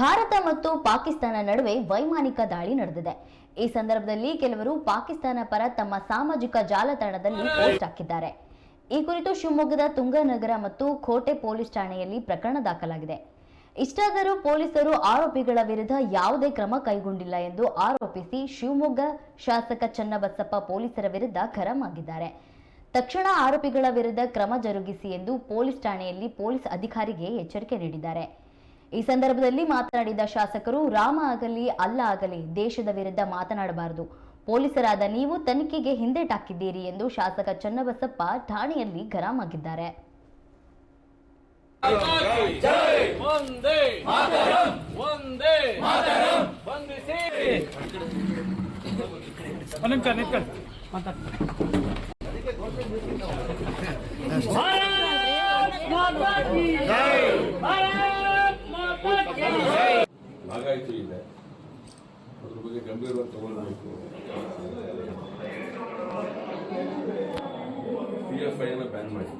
ಭಾರತ ಮತ್ತು ಪಾಕಿಸ್ತಾನ ನಡುವೆ ವೈಮಾನಿಕ ದಾಳಿ ನಡೆದಿದೆ. ಈ ಸಂದರ್ಭದಲ್ಲಿ ಕೆಲವರು ಪಾಕಿಸ್ತಾನ ಪರ ತಮ್ಮ ಸಾಮಾಜಿಕ ಜಾಲತಾಣದಲ್ಲಿ ಪೋಸ್ಟ್ ಹಾಕಿದ್ದಾರೆ. ಈ ಕುರಿತು ಶಿವಮೊಗ್ಗದ ತುಂಗನಗರ ಮತ್ತು ಕೋಟೆ ಪೊಲೀಸ್ ಠಾಣೆಯಲ್ಲಿ ಪ್ರಕರಣ ದಾಖಲಾಗಿದೆ. ಇಷ್ಟಾದರೂ ಪೊಲೀಸರು ಆರೋಪಿಗಳ ವಿರುದ್ಧ ಯಾವುದೇ ಕ್ರಮ ಕೈಗೊಂಡಿಲ್ಲ ಎಂದು ಆರೋಪಿಸಿ ಶಿವಮೊಗ್ಗ ಶಾಸಕ ಚನ್ನಬಸಪ್ಪ ಪೊಲೀಸರ ವಿರುದ್ಧ ಗರಂ ಆಗಿದ್ದಾರೆ. ತಕ್ಷಣ ಆರೋಪಿಗಳ ವಿರುದ್ಧ ಕ್ರಮ ಜರುಗಿಸಿ ಎಂದು ಪೊಲೀಸ್ ಠಾಣೆಯಲ್ಲಿ ಪೊಲೀಸ್ ಅಧಿಕಾರಿಗೆ ಎಚ್ಚರಿಕೆ ನೀಡಿದ್ದಾರೆ. ಈ ಸಂದರ್ಭದಲ್ಲಿ ಮಾತನಾಡಿದ ಶಾಸಕರು ರಾಮ ಆಗಲಿ ಅಲ್ಲ ಆಗಲಿ ದೇಶದ ವಿರುದ್ಧ ಮಾತನಾಡಬಾರದು ಪೊಲೀಸರಾದ ನೀವು ತನಿಖೆಗೆ ಹಿಂದೇಟಾಕಿದ್ದೀರಿ ಎಂದು ಶಾಸಕ ಚನ್ನಬಸಪ್ಪ ಠಾಣೆಯಲ್ಲಿ ಗರಾಮಾಗಿದ್ದಾರೆ ಆಗಿದ್ದಾರೆ ಹಾಗಾಯ್ತು ಇದೆ. ಅದ್ರ ಬಗ್ಗೆ ಗಂಭೀರವಾಗಿ ತಗೊಳ್ಬೇಕು. ಪಿ ಎಫ್ ಐನ ಬ್ಯಾನ್ ಮಾಡಿ.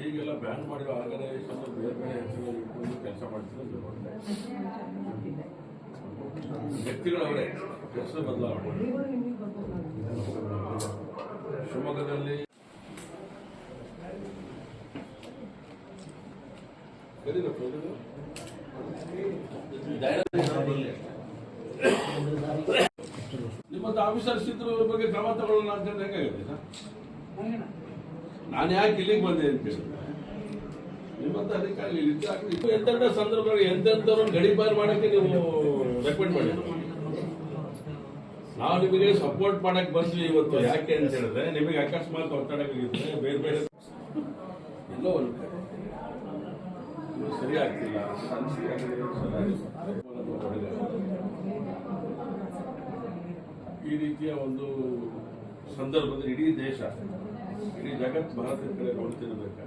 ಹೀಗೆಲ್ಲ ಬ್ಯಾನ್ ಮಾಡಿರೋ ಆರ್ಗನೈಸೇಷನ್ ಬೇರೆ ಬೇರೆ ಹೆಸರಲ್ಲಿ ಇಟ್ಕೊಂಡು ಕೆಲಸ ಮಾಡ್ತಿರೋದು ವ್ಯಕ್ತಿಗಳವರೇ ಹೆಸರು ಬದಲಾವಣೆ. ಶಿವಮೊಗ್ಗದಲ್ಲಿ ನಿಮ್ಮಂತ ಆಫೀಸರ್ಸ್ ಇದ್ರ ಬಗ್ಗೆ ಕ್ರಮ ತಗೊಳ್ಳೋಣ ಅಂತ ಹೇಗಾಗುತ್ತೆ ಸರ್ ನಾನು ಯಾಕೆ ಇಲ್ಲಿಗೆ ಬಂದೆ ಅಂತ ಹೇಳಿದ್ರೆ? ನಿಮ್ಮಂತ ಅಧಿಕಾರಿ ಎಂತೆಂಥ ಸಂದರ್ಭಗಳಿಗೆ ಎಂತೆಂಥವ್ರು ಗಡಿಪಾರು ಮಾಡಕ್ಕೆ ನೀವು ರೆಕಮೆಂಡ್ ಮಾಡಿದ್ರು? ನಾವು ನಿಮಗೆ ಸಪೋರ್ಟ್ ಮಾಡಕ್ ಬಂದ್ವಿ ಇವತ್ತು. ಯಾಕೆ ಅಂತ ಹೇಳಿದ್ರೆ ನಿಮಗೆ ಅಕಸ್ಮಾತ್ ಒತ್ತಡಕ್ಕೆ ಬೇರೆ ಬೇರೆ ಎಲ್ಲೋ ಒಂದು ಸರಿ ಆಗ್ತಿಲ್ಲ. ಈ ರೀತಿಯ ಒಂದು ಸಂದರ್ಭದಲ್ಲಿ ಇಡೀ ದೇಶ ಇಡೀ ಜಗತ್ ಭಾರತದ ಕಡೆ ನೋಡ್ತಿರ್ಬೇಕಾದ್ರೆ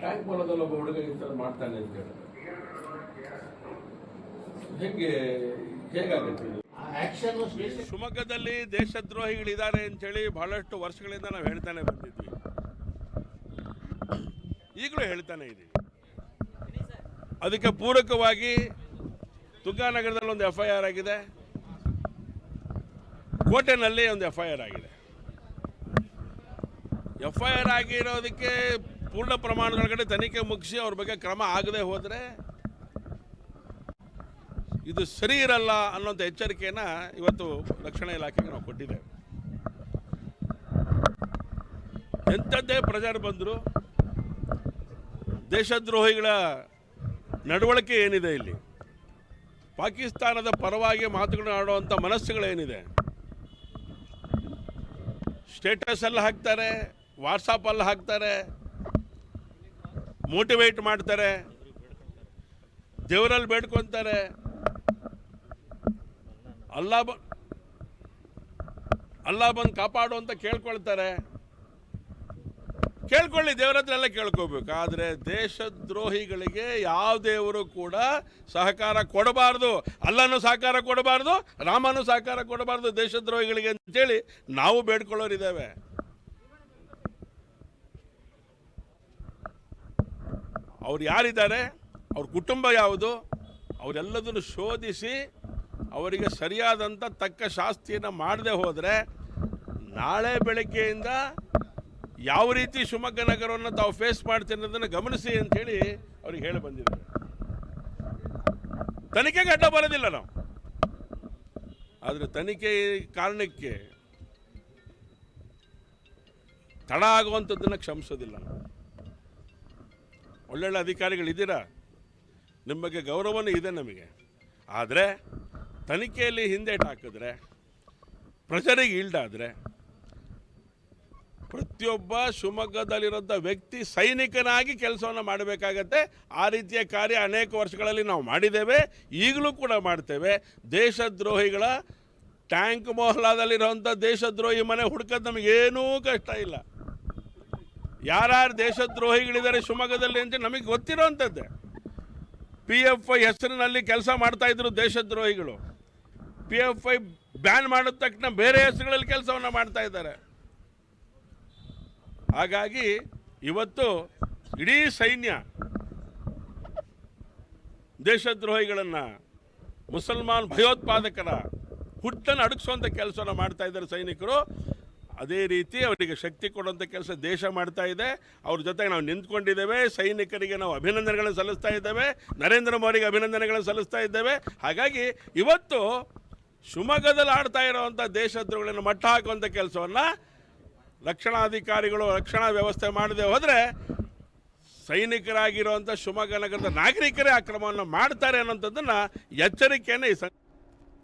ಟ್ಯಾಂಕ್ ಮೂಲದಲ್ಲಿ ಒಬ್ಬ ಹುಡುಗ ಈ ಥರ ಮಾಡ್ತಾನೆ ಅಂತ ಹೇಳಿ. ಹೇಗೆ ಹೇಗಾಗುತ್ತೆ ಇದು? ಶಿವಮೊಗ್ಗದಲ್ಲಿ ದೇಶದ್ರೋಹಿಗಳಿದ್ದಾರೆ ಅಂತ ಹೇಳಿ ಬಹಳಷ್ಟು ವರ್ಷಗಳಿಂದ ನಾವು ಹೇಳ್ತಾನೆ ಬಂದಿದ್ವಿ. ಈಗಲೂ ಹೇಳ್ತಾನೆ ಇದ್ದೀವಿ ಅದಕ್ಕೆ ಪೂರಕವಾಗಿ ತುಂಗಾನಗರದಲ್ಲಿ ಒಂದು ಎಫ್ ಐ ಆರ್ ಆಗಿದೆ. ಕೋಟೆನಲ್ಲಿ ಒಂದು ಎಫ್ ಐ ಆರ್ ಆಗಿದೆ. ಎಫ್ ಐ ಆರ್ ಆಗಿರೋದಕ್ಕೆ ಪೂರ್ಣ ಪ್ರಮಾಣದೊಳಗಡೆ ತನಿಖೆ ಮುಗಿಸಿ ಅವ್ರ ಬಗ್ಗೆ ಕ್ರಮ ಆಗದೆ ಹೋದರೆ ಇದು ಸರಿ ಇರಲ್ಲ ಅನ್ನೋಂಥ ಎಚ್ಚರಿಕೆಯನ್ನ ಇವತ್ತು ರಕ್ಷಣಾ ಇಲಾಖೆಗೆ ನಾವು ಕೊಟ್ಟಿದ್ದೇವೆ. ಎಂಥದ್ದೇ ಪ್ರಜಾರು ಬಂದರು, ದೇಶದ್ರೋಹಿಗಳ ನಡವಳಿಕೆ ಏನಿದೆ ಇಲ್ಲಿ? ಪಾಕಿಸ್ತಾನದ ಪರವಾಗಿ ಮಾತುಗಳನ್ನ ಆಡುವಂಥ ಮನಸ್ಸುಗಳೇನಿದೆ? ಸ್ಟೇಟಸ್ ಅಲ್ಲಿ ಹಾಕ್ತಾರೆ ವಾಟ್ಸಪ್ಪಲ್ಲಿ ಹಾಕ್ತಾರೆ ಮೋಟಿವೇಟ್ ಮಾಡ್ತಾರೆ, ದೇವರಲ್ಲಿ ಬೇಡ್ಕೊತಾರೆ. ಅಲ್ಲ ಅಲ್ಲಾ ಬಂದು ಕಾಪಾಡು ಅಂತ ಕೇಳ್ಕೊಳ್ತಾರೆ. ಕೇಳ್ಕೊಳ್ಳಿ, ದೇವರ ಹತ್ರ ಎಲ್ಲ ಕೇಳ್ಕೋಬೇಕು. ಆದರೆ ದೇಶದ್ರೋಹಿಗಳಿಗೆ ಯಾವ ದೇವರು ಕೂಡ ಸಹಕಾರ ಕೊಡಬಾರ್ದು. ಅಲ್ಲನೂ ಸಹಕಾರ ಕೊಡಬಾರ್ದು, ರಾಮನೂ ಸಹಕಾರ ಕೊಡಬಾರ್ದು ದೇಶದ್ರೋಹಿಗಳಿಗೆ ಅಂತೇಳಿ ನಾವು ಬೇಡ್ಕೊಳ್ಳೋರಿದ್ದೇವೆ. ಅವ್ರು ಯಾರಿದ್ದಾರೆ? ಅವ್ರ ಕುಟುಂಬ ಯಾವುದು? ಅವರೆಲ್ಲದನ್ನು ಶೋಧಿಸಿ ಅವರಿಗೆ ಸರಿಯಾದಂಥ ತಕ್ಕ ಶಾಸ್ತಿಯನ್ನು ಮಾಡದೆ ಹೋದರೆ ನಾಳೆ ಬೆಳಗ್ಗೆಯಿಂದ ಯಾವ ರೀತಿ ಶಿವಮೊಗ್ಗ ನಗರವನ್ನು ತಾವು ಫೇಸ್ ಮಾಡ್ತೀನಿ ಅನ್ನೋದನ್ನು ಗಮನಿಸಿ ಅಂತೇಳಿ ಅವ್ರಿಗೆ ಹೇಳಿ ಬಂದಿದ್ದಾರೆ. ತನಿಖೆಗೆ ಅಡ್ಡ ಬರೋದಿಲ್ಲ ನಾವು. ಆದರೆ ತನಿಖೆ ಕಾರಣಕ್ಕೆ ತಡ ಆಗುವಂಥದ್ದನ್ನು ಕ್ಷಮಿಸೋದಿಲ್ಲ ನಾವು. ಒಳ್ಳೊಳ್ಳೆ ಅಧಿಕಾರಿಗಳಿದ್ದೀರಾ ನಿಮ್ಮ ಬಗ್ಗೆ ಗೌರವನೂ ಇದೆ ನಮಗೆ. ಆದರೆ ತನಿಖೆಯಲ್ಲಿ ಹಿಂದೇಟು ಹಾಕಿದ್ರೆ, ಪ್ರಜರಿಗೆ ಈಲ್ಡಾದರೆ ಪ್ರತಿಯೊಬ್ಬ ಶಿವಮೊಗ್ಗದಲ್ಲಿರುವಂಥ ವ್ಯಕ್ತಿ ಸೈನಿಕನಾಗಿ ಕೆಲಸವನ್ನು ಮಾಡಬೇಕಾಗತ್ತೆ. ಆ ರೀತಿಯ ಕಾರ್ಯ ಅನೇಕ ವರ್ಷಗಳಲ್ಲಿ ನಾವು ಮಾಡಿದ್ದೇವೆ. ಈಗಲೂ ಕೂಡ ಮಾಡ್ತೇವೆ. ದೇಶದ್ರೋಹಿಗಳ ಟ್ಯಾಂಕ್ ಮೊಹಲಾದಲ್ಲಿರುವಂಥ ದೇಶದ್ರೋಹಿ ಮನೆ ಹುಡ್ಕೋದು ನಮಗೇನೂ ಕಷ್ಟ ಇಲ್ಲ. ಯಾರ್ಯಾರು ದೇಶದ್ರೋಹಿಗಳಿದ್ದಾರೆ ಶಿವಮೊಗ್ಗದಲ್ಲಿ ಅಂತ ನಮಗೆ ಗೊತ್ತಿರೋವಂಥದ್ದೇ ಪಿ ಎಫ್ ಐ ಹೆಸರಿನಲ್ಲಿ ಕೆಲಸ ಮಾಡ್ತಾಯಿದ್ರು ದೇಶದ್ರೋಹಿಗಳು. ಪಿ ಎಫ್ ಐ ಬ್ಯಾನ್ ಮಾಡಿದ ತಕ್ಷಣ ಬೇರೆ ಹೆಸರುಗಳಲ್ಲಿ ಕೆಲಸವನ್ನು ಮಾಡ್ತಾ ಇದ್ದಾರೆ. ಹಾಗಾಗಿ ಇವತ್ತು ಇಡೀ ಸೈನ್ಯ ದೇಶದ್ರೋಹಿಗಳನ್ನು ಮುಸಲ್ಮಾನ್ ಭಯೋತ್ಪಾದಕರ ಹುಟ್ಟನ್ನು ಅಡಗಿಸುವಂಥ ಕೆಲಸವನ್ನು ಮಾಡ್ತಾ ಇದ್ದಾರೆ ಸೈನಿಕರು. ಅದೇ ರೀತಿ ಅವರಿಗೆ ಶಕ್ತಿ ಕೊಡುವಂಥ ಕೆಲಸ ದೇಶ ಮಾಡ್ತಾ ಇದೆ. ಅವ್ರ ಜೊತೆಗೆ ನಾವು ನಿಂತ್ಕೊಂಡಿದ್ದೇವೆ. ಸೈನಿಕರಿಗೆ ನಾವು ಅಭಿನಂದನೆಗಳನ್ನು ಸಲ್ಲಿಸ್ತಾ ಇದ್ದೇವೆ. ನರೇಂದ್ರ ಮೋದಿಗೆ ಅಭಿನಂದನೆಗಳನ್ನು ಸಲ್ಲಿಸ್ತಾ ಇದ್ದೇವೆ. ಹಾಗಾಗಿ ಇವತ್ತು ಶಿವಮೊಗ್ಗದಲ್ಲಿ ಆಡ್ತಾ ಇರುವಂಥ ದೇಶದ್ರೋಹಿಗಳನ್ನು ಮಟ್ಟ ಹಾಕುವಂಥ ಕೆಲಸವನ್ನು ರಕ್ಷಣಾಧಿಕಾರಿಗಳು ರಕ್ಷಣಾ ವ್ಯವಸ್ಥೆ ಮಾಡದೆ ಹೋದರೆ ಸೈನಿಕರಾಗಿರುವಂಥ ಶಿವಮೊಗ್ಗ ನಗರದ ನಾಗರಿಕರೇ ಅಕ್ರಮವನ್ನು ಮಾಡ್ತಾರೆ ಅನ್ನೋಂಥದ್ದನ್ನು ಎಚ್ಚರಿಕೆಯನ್ನು ಈ